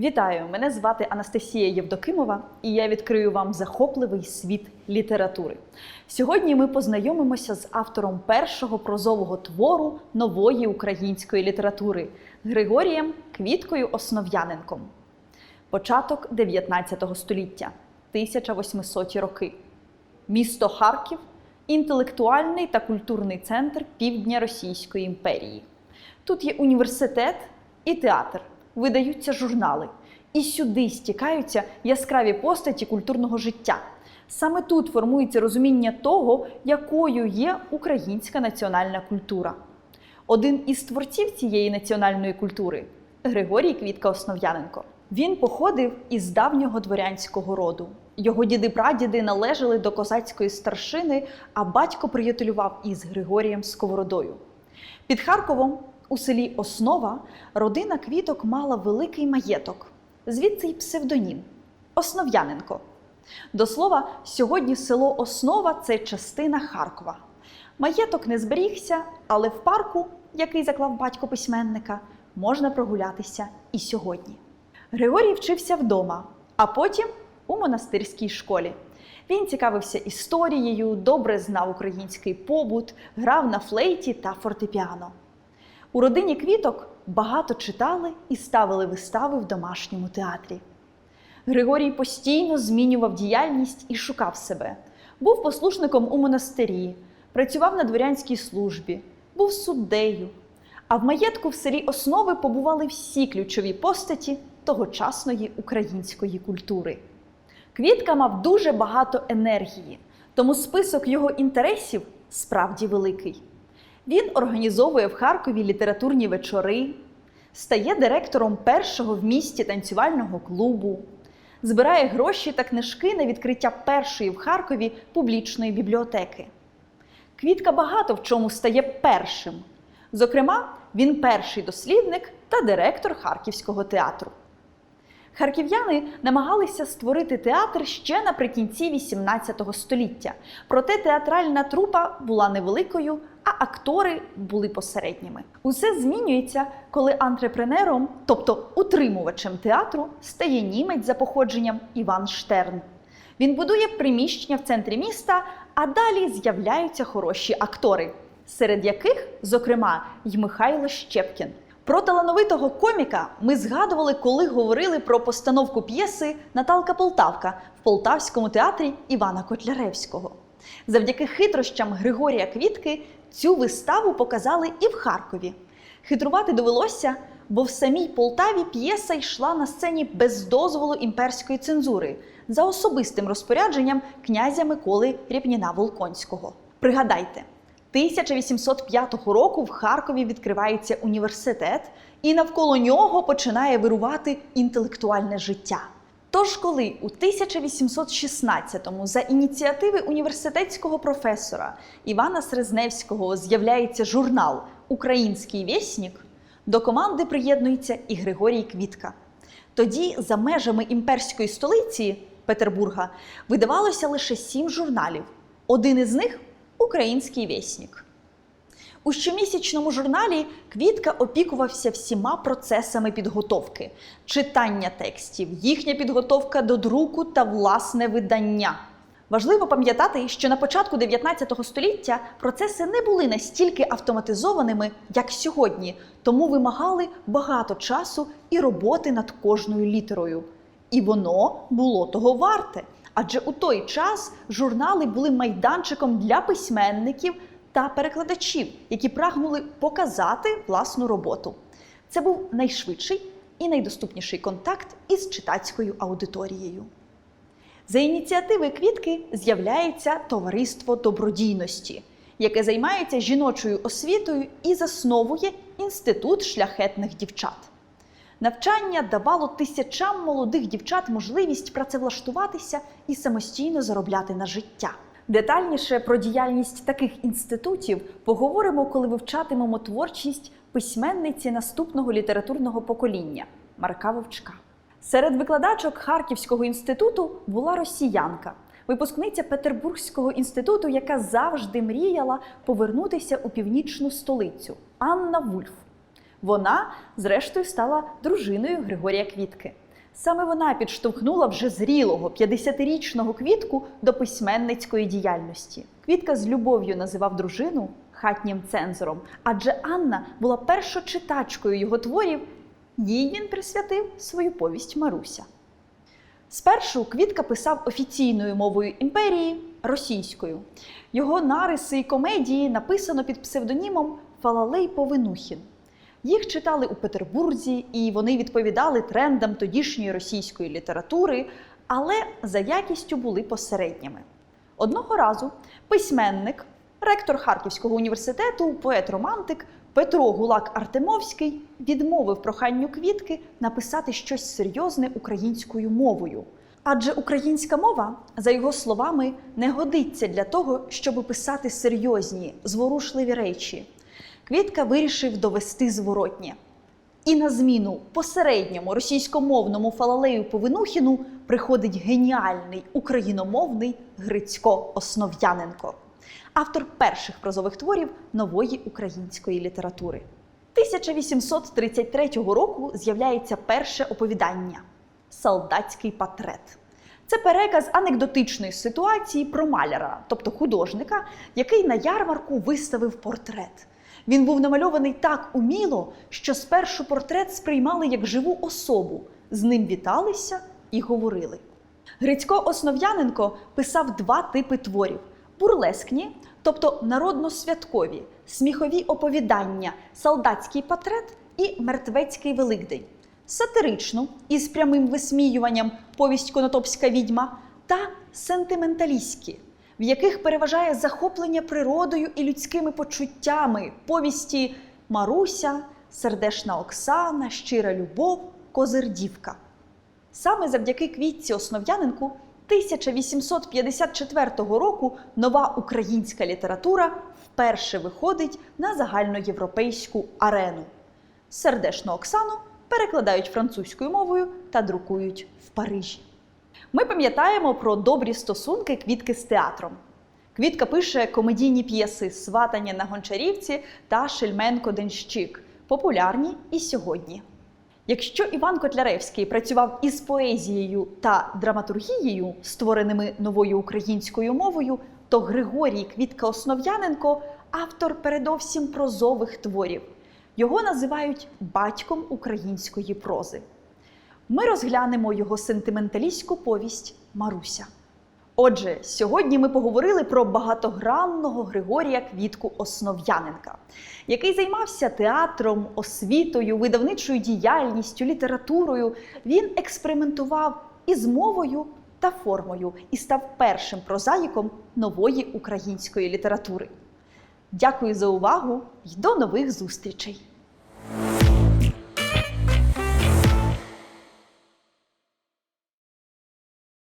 Вітаю! Мене звати Анастасія Євдокимова, і я відкрию вам захопливий світ літератури. Сьогодні ми познайомимося з автором першого прозового твору нової української літератури Григорієм Квіткою Основ'яненком. Початок 19 століття, 1800 роки. Місто Харків інтелектуальний та культурний центр півдня Російської імперії. Тут є університет і театр, видаються журнали. І сюди стікаються яскраві постаті культурного життя. Саме тут формується розуміння того, якою є українська національна культура. Один із творців цієї національної культури Григорій Квітка Основ'яненко. Він походив із давнього дворянського роду. Його діди-прадіди належали до козацької старшини, а батько приятелював із Григорієм Сковородою. Під Харковом у селі Основа родина квіток мала великий маєток, звідси й псевдонім Основ'яненко. До слова, сьогодні село Основа це частина Харкова. Маєток не зберігся, але в парку, який заклав батько письменника, можна прогулятися і сьогодні. Григорій вчився вдома, а потім у монастирській школі. Він цікавився історією, добре знав український побут, грав на флейті та фортепіано. У родині квіток багато читали і ставили вистави в домашньому театрі. Григорій постійно змінював діяльність і шукав себе. Був послушником у монастирі, працював на дворянській службі, був суддею. А в маєтку в селі Основи побували всі ключові постаті тогочасної української культури. Квітка мав дуже багато енергії, тому список його інтересів справді великий. Він організовує в Харкові літературні вечори, стає директором першого в місті танцювального клубу, збирає гроші та книжки на відкриття першої в Харкові публічної бібліотеки. Квітка багато в чому стає першим. Зокрема, він перший дослідник та директор Харківського театру. Харків'яни намагалися створити театр ще наприкінці XVIII століття. Проте театральна трупа була невеликою, а актори були посередніми. Усе змінюється, коли антрепренером, тобто утримувачем театру, стає німець за походженням Іван Штерн. Він будує приміщення в центрі міста, а далі з'являються хороші актори, серед яких, зокрема, й Михайло Щепкін. Про талановитого коміка ми згадували, коли говорили про постановку п'єси Наталка Полтавка в Полтавському театрі Івана Котляревського. Завдяки хитрощам Григорія Квітки цю виставу показали і в Харкові. Хитрувати довелося, бо в самій Полтаві п'єса йшла на сцені без дозволу імперської цензури за особистим розпорядженням князя Миколи Ріпніна Волконського. Пригадайте, 1805 року в Харкові відкривається університет, і навколо нього починає вирувати інтелектуальне життя. Тож, коли у 1816-му за ініціативи університетського професора Івана Срезневського з'являється журнал Український вєснік, до команди приєднується і Григорій Квітка. Тоді за межами імперської столиці Петербурга видавалося лише сім журналів. Один із них Український вєснік. У щомісячному журналі Квітка опікувався всіма процесами підготовки, читання текстів, їхня підготовка до друку та власне видання. Важливо пам'ятати, що на початку 19 століття процеси не були настільки автоматизованими, як сьогодні, тому вимагали багато часу і роботи над кожною літерою. І воно було того варте. Адже у той час журнали були майданчиком для письменників та перекладачів, які прагнули показати власну роботу. Це був найшвидший і найдоступніший контакт із читацькою аудиторією. За ініціативи квітки з'являється товариство добродійності, яке займається жіночою освітою і засновує інститут шляхетних дівчат. Навчання давало тисячам молодих дівчат можливість працевлаштуватися і самостійно заробляти на життя. Детальніше про діяльність таких інститутів поговоримо, коли вивчатимемо творчість письменниці наступного літературного покоління Марка Вовчка. Серед викладачок Харківського інституту була росіянка, випускниця Петербурзького інституту, яка завжди мріяла повернутися у північну столицю Анна Вульф. Вона, зрештою, стала дружиною Григорія Квітки. Саме вона підштовхнула вже зрілого 50-річного квітку до письменницької діяльності. Квітка з любов'ю називав дружину хатнім цензором, адже Анна була першочитачкою його творів. Їй він присвятив свою повість Маруся. Спершу Квітка писав офіційною мовою імперії російською. Його нариси і комедії написано під псевдонімом Фалалей Повинухін. Їх читали у Петербурзі, і вони відповідали трендам тодішньої російської літератури, але за якістю були посередніми. Одного разу письменник, ректор Харківського університету, поет-романтик Петро Гулак Артемовський відмовив проханню квітки написати щось серйозне українською мовою. Адже українська мова, за його словами, не годиться для того, щоб писати серйозні, зворушливі речі. Квітка вирішив довести зворотнє. І на зміну посередньому російськомовному фалалею Повинухіну приходить геніальний україномовний Грицько Основ'яненко, автор перших прозових творів нової української літератури. 1833 року з'являється перше оповідання Солдатський патрет. Це переказ анекдотичної ситуації про маляра, тобто художника, який на ярмарку виставив портрет. Він був намальований так уміло, що спершу портрет сприймали як живу особу, з ним віталися і говорили. Грицько Основ'яненко писав два типи творів: бурлескні, тобто народно-святкові, сміхові оповідання, солдатський портрет і мертвецький Великдень, сатиричну із прямим висміюванням повість Конотопська відьма та сентименталістські, в яких переважає захоплення природою і людськими почуттями повісті Маруся, Сердешна Оксана, Щира любов, Козирдівка. Саме завдяки квітці Основ'яненку 1854 року нова українська література вперше виходить на загальноєвропейську арену. Сердешну Оксану перекладають французькою мовою та друкують в Парижі. Ми пам'ятаємо про добрі стосунки квітки з театром. Квітка пише комедійні п'єси Сватання на Гончарівці та Шельменко Денщик, популярні і сьогодні. Якщо Іван Котляревський працював із поезією та драматургією, створеними новою українською мовою, то Григорій Квітка Основ'яненко автор передовсім прозових творів. Його називають батьком української прози. Ми розглянемо його сентименталістську повість Маруся. Отже, сьогодні ми поговорили про багатогранного Григорія Квітку Основ'яненка, який займався театром, освітою, видавничою діяльністю, літературою. Він експериментував із мовою та формою і став першим прозаїком нової української літератури. Дякую за увагу і до нових зустрічей!